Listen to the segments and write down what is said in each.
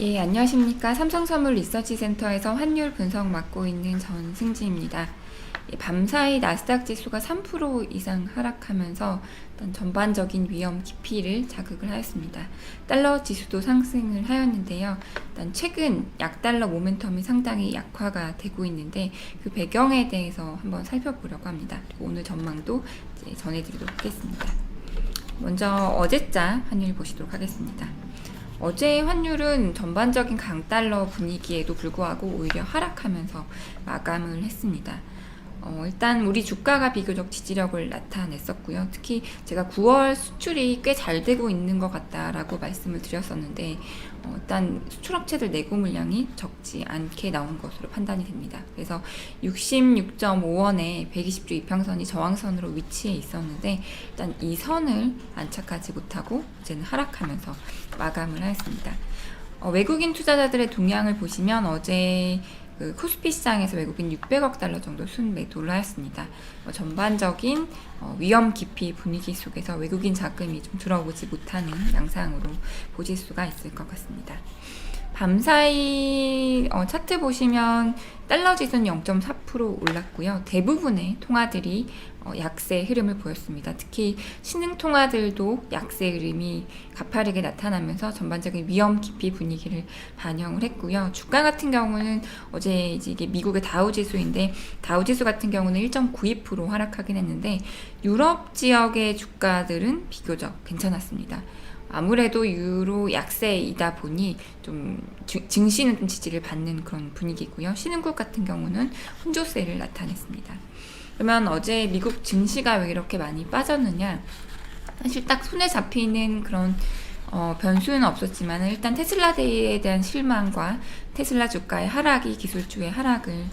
예, 안녕하십니까. 삼성선물 리서치센터에서 환율 분석 맡고 있는 전승지입니다. 예, 밤사이 나스닥 지수가 3% 이상 하락하면서 일단 전반적인 위험 깊이를 자극을 하였습니다. 달러 지수도 상승을 하였는데요. 일단 최근 약달러 모멘텀이 상당히 약화가 되고 있는데 그 배경에 대해서 한번 살펴보려고 합니다. 그리고 오늘 전망도 전해드리도록 하겠습니다. 먼저 어제자 환율 보시도록 하겠습니다. 어제의 환율은 전반적인 강달러 분위기에도 불구하고 오히려 하락하면서 마감을 했습니다. 어, 일단 우리 주가가 비교적 지지력을 나타냈었고요. 특히 제가 9월 수출이 꽤 잘 되고 있는 것 같다라고 말씀을 드렸었는데 어, 일단 수출업체들 내고 물량이 적지 않게 나온 것으로 판단이 됩니다. 그래서 66.5원에 120주 이평선이 저항선으로 위치해 있었는데 일단 이 선을 안착하지 못하고 이제는 하락하면서 마감을 하였습니다. 어, 외국인 투자자들의 동향을 보시면 어제 그 코스피 시장에서 외국인 600억 달러 정도 순매도를 하였습니다. 어, 전반적인 어, 위험 깊이 분위기 속에서 외국인 자금이 좀 들어오지 못하는 양상으로 보실 수가 있을 것 같습니다. 밤사이 어, 차트 보시면 달러 지수는 0.4% 올랐고요. 대부분의 통화들이 어, 약세 흐름을 보였습니다. 특히 신흥 통화들도 약세 흐름이 가파르게 나타나면서 전반적인 위험 깊이 분위기를 반영을 했고요. 주가 같은 경우는 어제 이게 미국의 다우 지수인데 다우 지수 같은 경우는 1.92% 하락하긴 했는데 유럽 지역의 주가들은 비교적 괜찮았습니다. 아무래도 유로 약세이다 보니 좀 주- 증시는 좀 지지를 받는 그런 분위기고요. 신흥국 같은 경우는 혼조세를 나타냈습니다. 그러면 어제 미국 증시가 왜 이렇게 많이 빠졌느냐? 사실 딱 손에 잡히는 그런 어, 변수는 없었지만 일단 테슬라 데이에 대한 실망과 테슬라 주가의 하락이 기술주의 하락을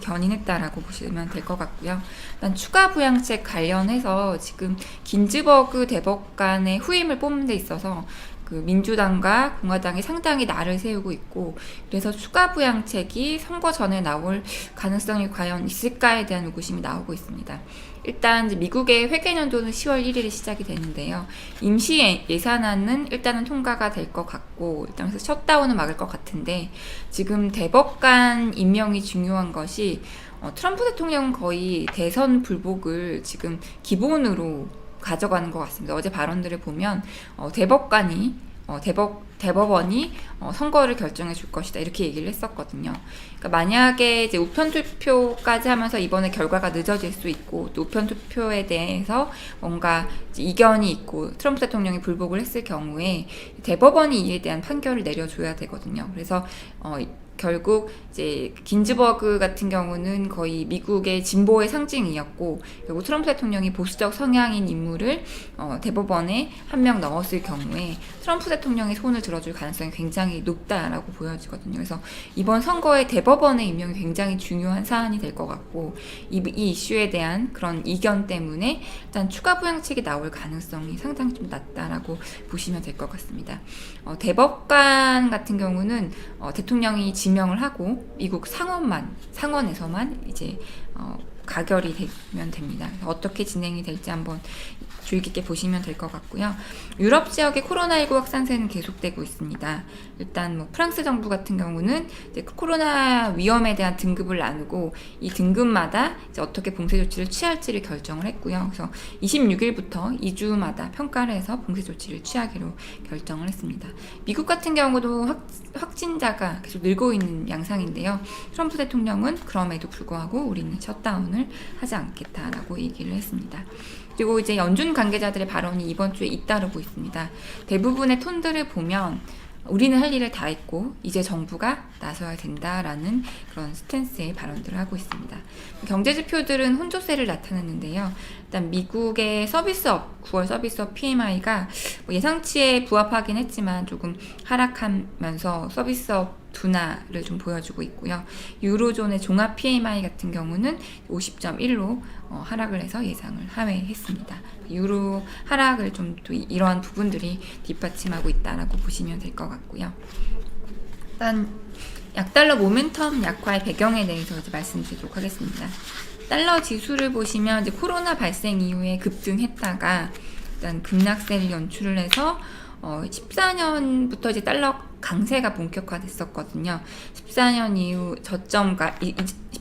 견인했다라고 보시면 될 것 같고요. 일단 추가 부양책 관련해서 지금 긴즈버그 대법관의 후임을 뽑는 데 있어서 그 민주당과 공화당이 상당히 날을 세우고 있고 그래서 추가 부양책이 선거 전에 나올 가능성이 과연 있을까에 대한 의구심이 나오고 있습니다. 일단 미국의 회계연도는 10월 1일에 시작이 되는데요. 임시 예- 예산안은 일단은 통과가 될 것 같고 일단 그래서 셧다운은 막을 것 같은데 지금 대법관 임명이 중요한 것이 어, 트럼프 대통령은 거의 대선 불복을 지금 기본으로 가져가는 것 같습니다. 어제 발언들을 보면 어, 대법관이 어, 대법 대법원이 어, 선거를 결정해 줄 것이다 이렇게 얘기를 했었거든요. 그러니까 만약에 이제 우편 투표까지 하면서 이번에 결과가 늦어질 수 있고 또 우편 투표에 대해서 뭔가 이견이 있고 트럼프 대통령이 불복을 했을 경우에 대법원이 이에 대한 판결을 내려줘야 되거든요. 그래서 어, 결국 이제 긴즈버그 같은 경우는 거의 미국의 진보의 상징이었고 결국 트럼프 대통령이 보수적 성향인 인물을 어, 대법원에 한 명 넣었을 경우에 트럼프 대통령의 손을 들어줄 가능성이 굉장히 높다라고 보여지거든요. 그래서 이번 선거에 대법원의 임명이 굉장히 중요한 사안이 될 것 같고 이, 이 이슈에 대한 그런 이견 때문에 일단 추가 부양책이 나올 가능성이 상당히 좀 낮다라고 보시면 될 것 같습니다. 어, 대법관 같은 경우는 어, 대통령이 지명을 하고 미국 상원만 상원에서만 이제 어, 가결이 되면 됩니다. 어떻게 진행이 될지 한번 주의 깊게 보시면 될 것 같고요. 유럽 지역의 코로나19 확산세는 계속되고 있습니다. 일단 뭐 프랑스 정부 같은 경우는 이제 코로나 위험에 대한 등급을 나누고 이 등급마다 이제 어떻게 봉쇄 조치를 취할지를 결정을 했고요. 그래서 26일부터 2주마다 평가를 해서 봉쇄 조치를 취하기로 결정을 했습니다. 미국 같은 경우도 확, 확진자가 계속 늘고 있는 양상인데요. 트럼프 대통령은 그럼에도 불구하고 우리는 셧다운을 하지 않겠다라고 얘기를 했습니다. 그리고 이제 연준 관계자들의 발언이 이번 주에 잇따르고 있습니다. 대부분의 톤들을 보면 우리는 할 일을 다 했고 이제 정부가 나서야 된다라는 그런 스탠스의 발언들을 하고 있습니다. 경제 지표들은 혼조세를 나타냈는데요. 일단 미국의 서비스업 9월 서비스업 PMI가 뭐 예상치에 부합하긴 했지만 조금 하락하면서 서비스업 둔화를 좀 보여주고 있고요. 유로존의 종합 PMI 같은 경우는 50.1로 어, 하락을 해서 예상을 하회했습니다. 유로 하락을 좀 또 이러한 부분들이 뒷받침하고 있다라고 보시면 될 것 같고요. 일단 약달러 모멘텀 약화의 배경에 대해서 이제 말씀드리도록 하겠습니다. 달러 지수를 보시면 이제 코로나 발생 이후에 급등했다가 일단 급락세를 연출을 해서 어, 14년부터 이제 달러 강세가 본격화됐었거든요. 14년 이후 저점과 이- 이-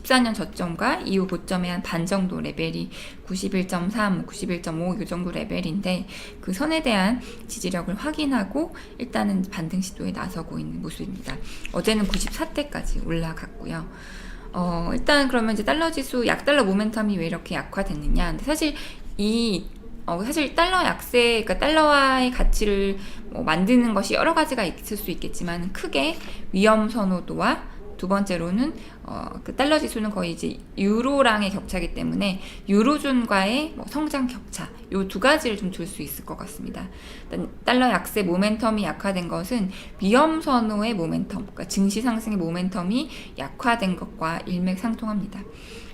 14년 저점과 이후 고점의 한 반 정도 레벨이 91.3, 91.5 이 정도 레벨인데 그 선에 대한 지지력을 확인하고 일단은 반등 시도에 나서고 있는 모습입니다. 어제는 94대까지 올라갔고요. 어, 일단 그러면 이제 달러 지수 약달러 모멘텀이 왜 이렇게 약화됐느냐. 근데 사실 이 어, 사실 달러 약세, 그러니까 달러와의 가치를 뭐 만드는 것이 여러 가지가 있을 수 있겠지만 크게 위험 선호도와 두 번째로는 어, 그 달러 지수는 거의 이제 유로랑의 격차이기 때문에 유로존과의 뭐 성장 격차 요 두 가지를 좀 줄 수 있을 것 같습니다. 달러 약세 모멘텀이 약화된 것은 위험 선호의 모멘텀, 그러니까 증시 상승의 모멘텀이 약화된 것과 일맥상통합니다.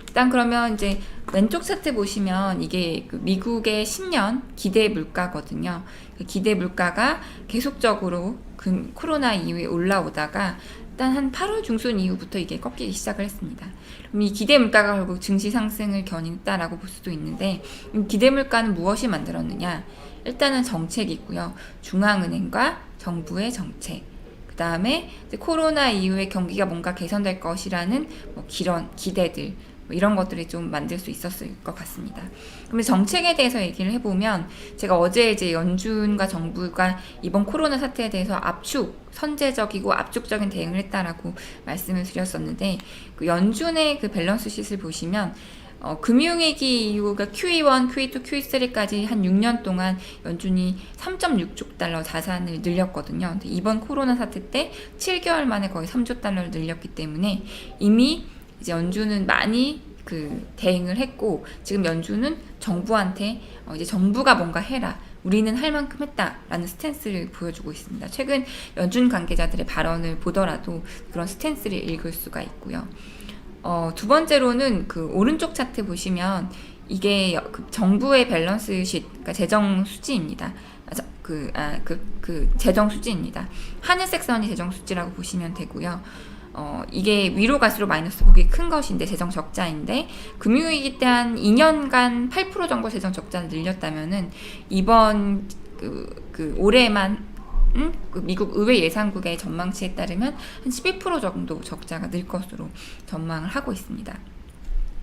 일단 그러면 이제 왼쪽 차트 보시면 이게 그 미국의 10년 기대 물가거든요. 그 기대 물가가 계속적으로 그 코로나 이후에 올라오다가 일단 한 8월 중순 이후부터 이게 꺾이기 시작을 했습니다. 그럼 이 기대 물가가 결국 증시 상승을 견인했다라고 볼 수도 있는데 이 기대 물가는 무엇이 만들었느냐? 일단은 정책이고요. 중앙은행과 정부의 정책. 그 다음에 코로나 이후에 경기가 뭔가 개선될 것이라는 뭐 기런 기대들 뭐 이런 것들이 좀 만들 수 있었을 것 같습니다. 그러면 정책에 대해서 얘기를 해보면 제가 어제 이제 연준과 정부가 이번 코로나 사태에 대해서 압축 선제적이고 압축적인 대응을 했다라고 말씀을 드렸었는데 그 연준의 그 밸런스 쉿을 보시면 어, 금융위기 이후가 QE1, QE2, QE3까지 한 6년 동안 연준이 3.6조 달러 자산을 늘렸거든요. 근데 이번 코로나 사태 때 7개월 만에 거의 3조 달러를 늘렸기 때문에 이미 이제 연준은 많이 그 대응을 했고 지금 연준은 정부한테 어, 이제 정부가 뭔가 해라. 우리는 할 만큼 했다라는 스탠스를 보여주고 있습니다. 최근 연준 관계자들의 발언을 보더라도 그런 스탠스를 읽을 수가 있고요. 어, 두 번째로는 그 오른쪽 차트 보시면 이게 그 정부의 밸런스 쉿, 그러니까 재정 수지입니다. 아, 저- 그, 아, 그, 그 재정 수지입니다. 하늘색 선이 재정 수지라고 보시면 되고요. 어, 이게 위로 갈수록 마이너스 폭이 큰 것인데 재정 적자인데 금융위기 때 한 2년간 8% 정도 재정 적자를 늘렸다면은 이번 그, 그 올해만 음? 그 미국 의회 예산국의 전망치에 따르면 한 11% 정도 적자가 늘 것으로 전망을 하고 있습니다.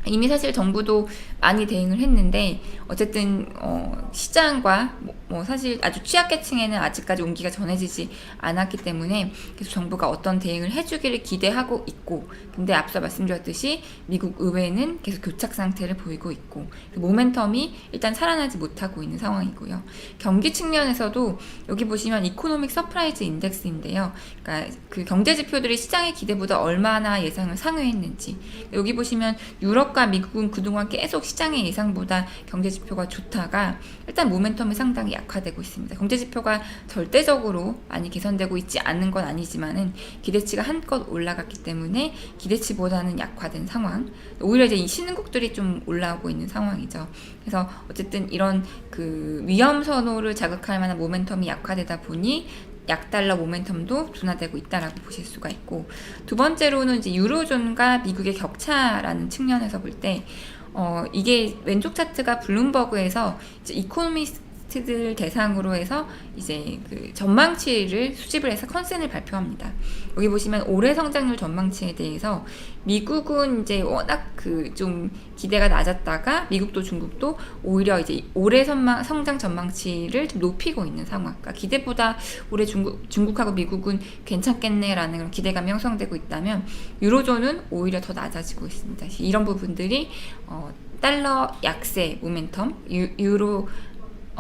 이미 사실 정부도 많이 대응을 했는데 어쨌든 어, 시장과 뭐, 뭐 사실 아주 취약계층에는 아직까지 온기가 전해지지 않았기 때문에 계속 정부가 어떤 대응을 해주기를 기대하고 있고 근데 앞서 말씀드렸듯이 미국 의회는 계속 교착 상태를 보이고 있고 그 모멘텀이 일단 살아나지 못하고 있는 상황이고요. 경기 측면에서도 여기 보시면 이코노믹 서프라이즈 인덱스인데요. 그러니까 그 경제 지표들이 시장의 기대보다 얼마나 예상을 상회했는지 여기 보시면 유럽과 미국은 그동안 계속 시장의 예상보다 경제 지표가 좋다가 일단 모멘텀이 상당히 약화되고 있습니다. 경제 지표가 절대적으로 많이 개선되고 있지 않는 건 아니지만은 기대치가 한껏 올라갔기 때문에 기대치보다는 약화된 상황. 오히려 이제 이 신흥국들이 좀 올라오고 있는 상황이죠. 그래서 어쨌든 이런 그 위험 선호를 자극할 만한 모멘텀이 약화되다 보니 약달러 모멘텀도 둔화되고 있다라고 보실 수가 있고 두 번째로는 이제 유로존과 미국의 격차라는 측면에서 볼때 어, 이게 왼쪽 차트가 블룸버그에서 이코노미스 트들 대상으로 해서 이제 그 전망치를 수집을 해서 컨센을 발표합니다. 여기 보시면 올해 성장률 전망치에 대해서 미국은 이제 워낙 그 좀 기대가 낮았다가 미국도 중국도 오히려 이제 올해 선망, 성장 전망치를 좀 높이고 있는 상황. 그러니까 기대보다 올해 중국, 중국하고 미국은 괜찮겠네라는 그런 기대감이 형성되고 있다면 유로존은 오히려 더 낮아지고 있습니다. 이런 부분들이 어, 달러 약세 모멘텀, 유, 유로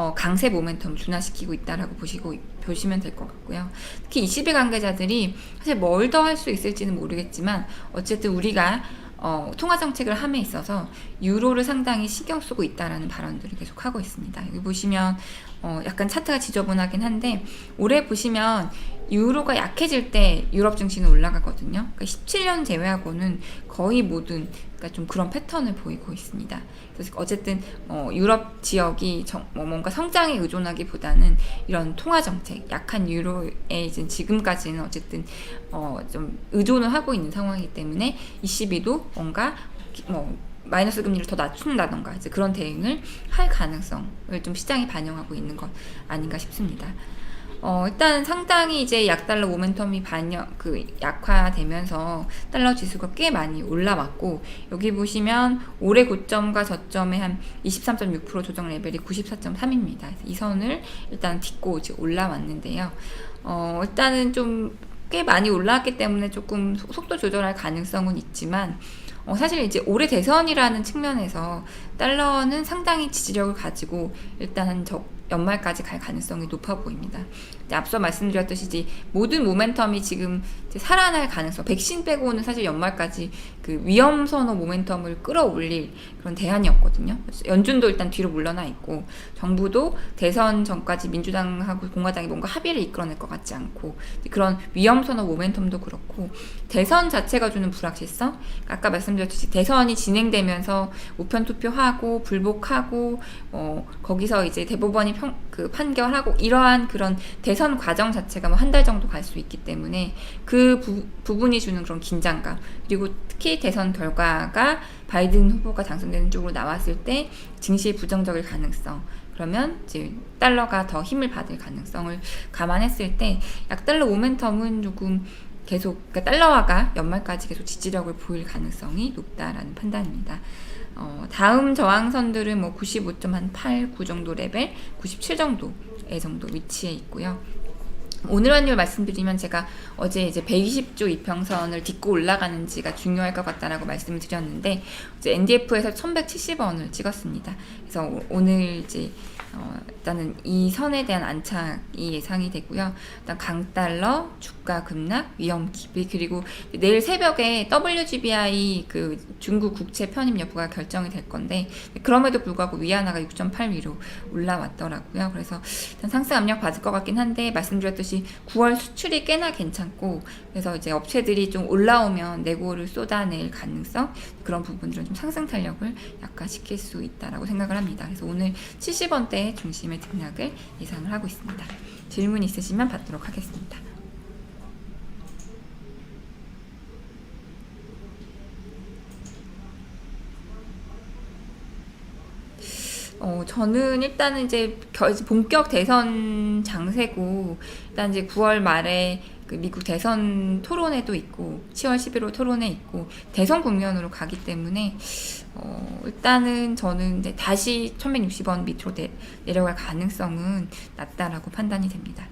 어, 강세 모멘텀 둔화시키고 있다라고 보시고 보시면 될 것 같고요. 특히 20일 관계자들이 사실 뭘 더 할 수 있을지는 모르겠지만 어쨌든 우리가 어, 통화 정책을 함에 있어서 유로를 상당히 신경 쓰고 있다라는 발언들을 계속 하고 있습니다. 여기 보시면 어, 약간 차트가 지저분하긴 한데 올해 보시면 유로가 약해질 때 유럽 증시는 올라가거든요. 그러니까 17년 제외하고는 거의 모든 그러니까 좀 그런 패턴을 보이고 있습니다. 그래서 어쨌든 어, 유럽 지역이 정, 뭐 뭔가 성장에 의존하기보다는 이런 통화 정책, 약한 유로에 이제 지금까지는 어쨌든 어, 좀 의존을 하고 있는 상황이기 때문에 ECB도 뭔가 기- 뭐 마이너스 금리를 더 낮춘다던가 이제 그런 대응을 할 가능성을 좀 시장이 반영하고 있는 것 아닌가 싶습니다. 어, 일단 상당히 이제 약 달러 모멘텀이 반영, 그, 약화되면서 달러 지수가 꽤 많이 올라왔고, 여기 보시면 올해 고점과 저점의 한 23.6% 조정 레벨이 94.3입니다. 이 선을 일단 딛고 이제 올라왔는데요. 어, 일단은 좀 꽤 많이 올라왔기 때문에 조금 속- 속도 조절할 가능성은 있지만, 어, 사실 이제 올해 대선이라는 측면에서 달러는 상당히 지지력을 가지고 일단 저 연말까지 갈 가능성이 높아 보입니다. 앞서 말씀드렸듯이 이제 모든 모멘텀이 지금 살아날 가능성, 백신 빼고는 사실 연말까지 그 위험 선호 모멘텀을 끌어올릴 그런 대안이었거든요. 연준도 일단 뒤로 물러나 있고 정부도 대선 전까지 민주당하고 공화당이 뭔가 합의를 이끌어낼 것 같지 않고 그런 위험 선호 모멘텀도 그렇고 대선 자체가 주는 불확실성, 그러니까 아까 말씀드렸듯이 대선이 진행되면서 우편 투표하고 불복하고 어 거기서 이제 대법원이 평, 그 판결하고 이러한 그런 대선 과정 자체가 뭐 한 달 정도 갈 수 있기 때문에 그 부, 부분이 주는 그런 긴장감 그리고 특히 대선 결과가 바이든 후보가 당선되는 쪽으로 나왔을 때 증시의 부정적일 가능성 그러면 이제 달러가 더 힘을 받을 가능성을 감안했을 때 약달러 모멘텀은 조금 계속 그러니까 달러화가 연말까지 계속 지지력을 보일 가능성이 높다라는 판단입니다. 어, 다음 저항선들은 뭐 95.8, 9 정도 레벨, 97 정도의 정도 위치에 있고요. 오늘 환율 말씀드리면 제가 어제 이제 120조 이평선을 딛고 올라가는지가 중요할 것 같다라고 말씀을 드렸는데 NDF에서 1170원을 찍었습니다. 그래서 오- 오늘 이제 어, 일단은 이 선에 대한 안착이 예상이 되고요. 일단 강달러, 주가 급락, 위험 기비 그리고 내일 새벽에 WGBI 그 중국 국채 편입 여부가 결정이 될 건데 그럼에도 불구하고 위안화가 6.8 위로 올라왔더라고요. 그래서 일단 상승 압력 받을 것 같긴 한데 말씀드렸듯이 9월 수출이 꽤나 괜찮고 그래서 이제 업체들이 좀 올라오면 내고를 쏟아낼 가능성 그런 부분들은 좀 상승 탄력을 약화시킬 수 있다라고 생각을 합니다. 그래서 오늘 70원대 중심의 등락을 예상을 하고 있습니다. 질문 있으시면 받도록 하겠습니다. 어, 저는 일단은 이제 겨- 본격 대선 장세고, 일단 이제 9월 말에 그 미국 대선 토론회도 있고, 10월 11월 토론회 있고, 대선 국면으로 가기 때문에, 어, 일단은 저는 이제 다시 1160원 밑으로 내, 내려갈 가능성은 낮다라고 판단이 됩니다.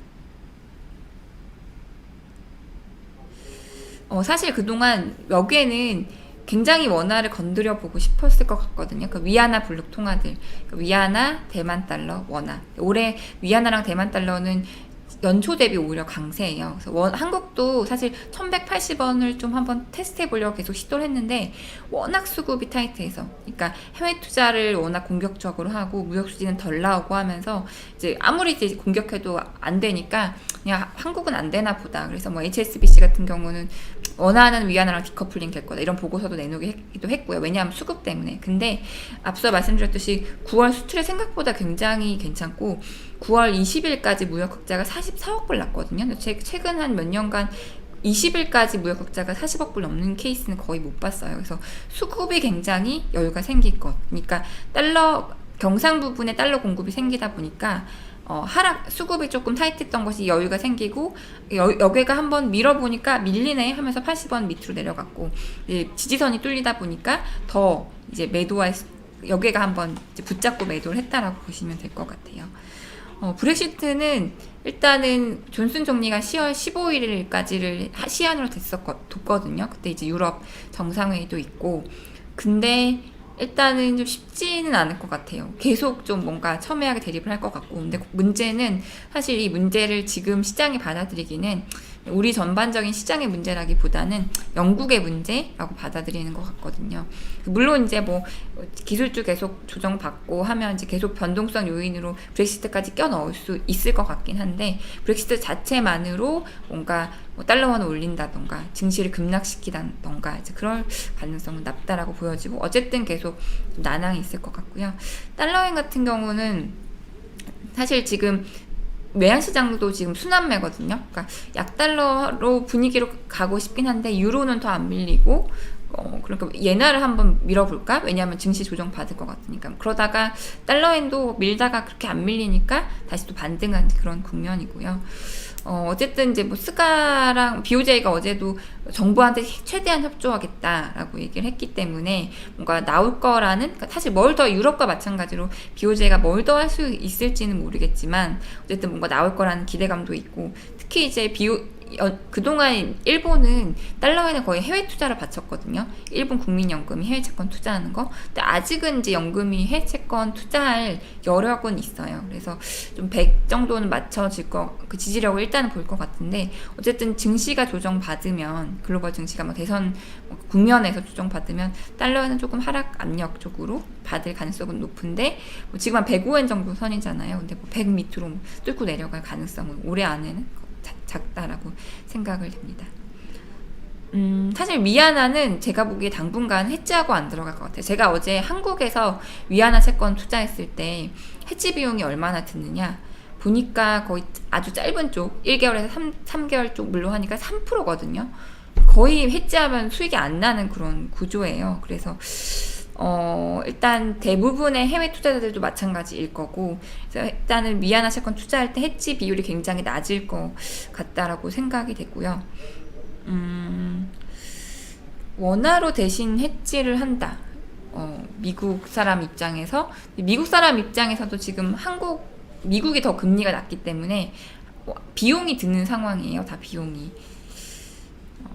어, 사실 그동안 여기에는 굉장히 원화를 건드려 보고 싶었을 것 같거든요. 그 위안화 블록 통화들. 그 위안화, 대만 달러, 원화. 올해 위안화랑 대만 달러는 연초 대비 오히려 강세예요. 그래서 원, 한국도 사실 1180원을 좀 한번 테스트 해 보려고 계속 시도를 했는데 워낙 수급이 타이트해서 그러니까 해외 투자를 워낙 공격적으로 하고 무역 수지는 덜 나오고 하면서 이제 아무리 이제 공격해도 안 되니까 그냥 한국은 안 되나 보다. 그래서 뭐 HSBC 같은 경우는 원하는 위안화랑 디커플링 될 거다 이런 보고서도 내놓기도 했고요. 왜냐하면 수급 때문에. 근데 앞서 말씀드렸듯이 9월 수출이 생각보다 굉장히 괜찮고 9월 20일까지 무역 흑자가 44억 불 났거든요. 최근 한 몇 년간 20일까지 무역 흑자가 40억 불 넘는 케이스는 거의 못 봤어요. 그래서 수급이 굉장히 여유가 생길 것. 그러니까 달러 경상 부분에 달러 공급이 생기다 보니까 어, 하락 수급이 조금 타이트했던 것이 여유가 생기고 여, 여기가 한번 밀어보니까 밀리네 하면서 80원 밑으로 내려갔고 지지선이 뚫리다 보니까 더 이제 매도할 수- 여기가 한번 붙잡고 매도를 했다라고 보시면 될 것 같아요. 어, 브렉시트는 일단은 존슨 총리가 10월 15일까지를 시한으로 됐었거든요. 그때 이제 유럽 정상회의도 있고. 근데 일단은 좀 쉽지는 않을 것 같아요. 계속 좀 뭔가 첨예하게 대립을 할 것 같고. 근데 문제는 사실 이 문제를 지금 시장이 받아들이기는 우리 전반적인 시장의 문제라기보다는 영국의 문제라고 받아들이는 것 같거든요. 물론 이제 뭐 기술주 계속 조정받고 하면 이제 계속 변동성 요인으로 브렉시트까지 껴 넣을 수 있을 것 같긴 한데 브렉시트 자체만으로 뭔가 뭐 달러원을 올린다던가 증시를 급락시키다던가 이제 그럴 가능성은 낮다라고 보여지고 어쨌든 계속 좀 난항이 있을 것 같고요. 달러엔 같은 경우는 사실 지금 외환 시장도 지금 순환매거든요. 그러니까 약달러로 분위기로 가고 싶긴 한데 유로는 더 안 밀리고 어, 그러니까 예나를 한번 밀어볼까? 왜냐하면 증시 조정 받을 것 같으니까. 그러다가 달러엔도 밀다가 그렇게 안 밀리니까 다시 또 반등한 그런 국면이고요. 어, 어쨌든 이제 뭐 스가랑 BOJ가 어제도 정부한테 최대한 협조하겠다라고 얘기를 했기 때문에 뭔가 나올 거라는 그러니까 사실 뭘 더 유럽과 마찬가지로 BOJ가 뭘 더 할 수 있을지는 모르겠지만 어쨌든 뭔가 나올 거라는 기대감도 있고 특히 이제 BO 어, 그동안 일본은 달러에는 거의 해외 투자를 바쳤거든요. 일본 국민연금이 해외 채권 투자하는 거. 근데 아직은 이제 연금이 해외 채권 투자할 여력은 있어요. 그래서 좀 100 정도는 맞춰질 거, 그 지지력을 일단은 볼 것 같은데, 어쨌든 증시가 조정받으면, 글로벌 증시가 뭐 대선 뭐 국면에서 조정받으면, 달러에는 조금 하락 압력 쪽으로 받을 가능성은 높은데, 뭐 지금 한 105엔 정도 선이잖아요. 근데 뭐 100 밑으로 뚫고 내려갈 가능성은 올해 안에는 자- 작다라고 생각을 됩니다. 음, 사실 위안화는 제가 보기에 당분간 해지하고 안 들어갈 것 같아요. 제가 어제 한국에서 위안화 채권 투자했을 때 해지 비용이 얼마나 드느냐 보니까 거의 아주 짧은 쪽 1개월에서 3, 3개월 쪽 물로 하니까 3%거든요. 거의 해지하면 수익이 안 나는 그런 구조예요. 그래서 어, 일단 대부분의 해외 투자자들도 마찬가지일 거고, 그래서 일단은 위안화 채권 투자할 때 해지 비율이 굉장히 낮을 것 같다라고 생각이 되고요. 음, 원화로 대신 해지를 한다. 어, 미국 사람 입장에서 미국 사람 입장에서도 지금 한국 미국이 더 금리가 낮기 때문에 어, 비용이 드는 상황이에요. 다 비용이 어,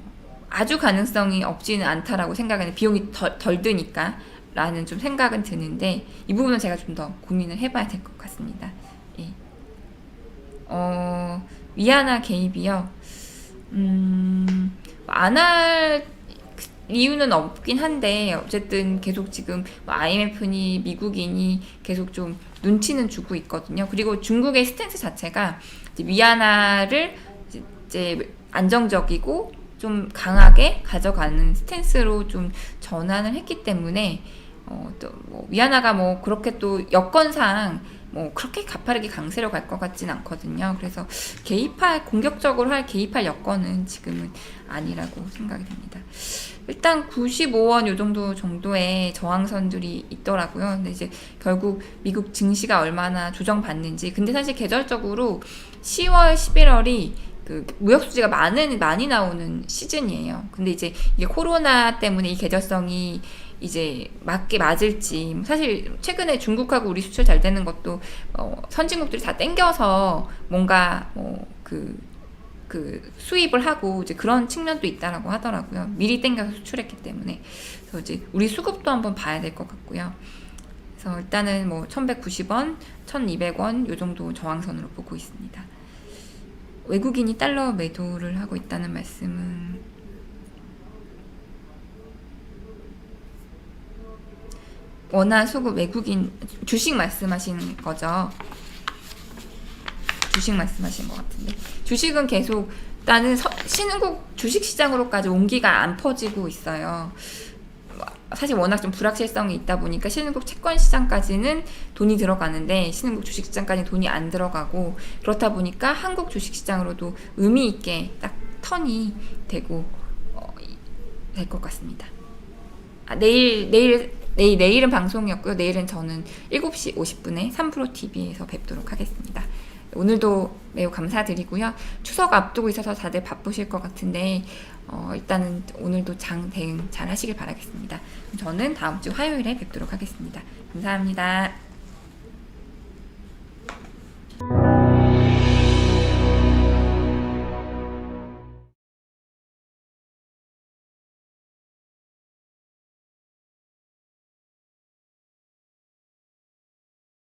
아주 가능성이 없지는 않다라고 생각하는 비용이 덜, 덜 드니까 라는 좀 생각은 드는데 이 부분은 제가 좀 더 고민을 해봐야 될 것 같습니다. 예. 어, 위안화 개입이요. 음, 안 할 이유는 없긴 한데 어쨌든 계속 지금 뭐 IMF니 미국이니 계속 좀 눈치는 주고 있거든요. 그리고 중국의 스탠스 자체가 위안화를 이제 안정적이고 좀 강하게 가져가는 스탠스로 좀 전환을 했기 때문에 어, 또뭐 위안화가 뭐 그렇게 또 여건상 뭐 그렇게 가파르게 강세로 갈 것 같진 않거든요. 그래서 개입할 공격적으로 할 개입할 여건은 지금은 아니라고 생각이 됩니다. 일단 95원 요 정도 정도의 저항선들이 있더라고요. 근데 이제 결국 미국 증시가 얼마나 조정받는지. 근데 사실 계절적으로 10월, 11월이 그 무역 수지가 많은 많이 나오는 시즌이에요. 근데 이제 이게 코로나 때문에 이 계절성이 이제 맞게 맞을지 사실 최근에 중국하고 우리 수출 잘 되는 것도 어, 선진국들이 다 땡겨서 뭔가 뭐그 그 수입을 하고 이제 그런 측면도 있다라고 하더라고요. 미리 땡겨서 수출했기 때문에 그래서 이제 우리 수급도 한번 봐야 될 것 같고요. 그래서 일단은 뭐 1,190원, 1,200원 요 정도 저항선으로 보고 있습니다. 외국인이 달러 매도를 하고 있다는 말씀은 원화 수급 외국인 주식 말씀하시는 거죠? 주식 말씀하신 것 같은데 주식은 계속 나는 서- 신흥국 주식 시장으로까지 온기가 안 퍼지고 있어요. 사실 워낙 좀 불확실성이 있다 보니까 신흥국 채권 시장까지는 돈이 들어가는데 신흥국 주식 시장까지 돈이 안 들어가고 그렇다 보니까 한국 주식 시장으로도 의미 있게 딱 턴이 되고 어, 될 것 같습니다. 아, 내일 내일 내일 내일은 방송이었고요. 내일은 저는 7시 50분에 3프로 TV에서 뵙도록 하겠습니다. 오늘도 매우 감사드리고요. 추석 앞두고 있어서 다들 바쁘실 것 같은데 어, 일단은 오늘도 장 대응 잘 하시길 바라겠습니다. 저는 다음 주 화요일에 뵙도록 하겠습니다. 감사합니다.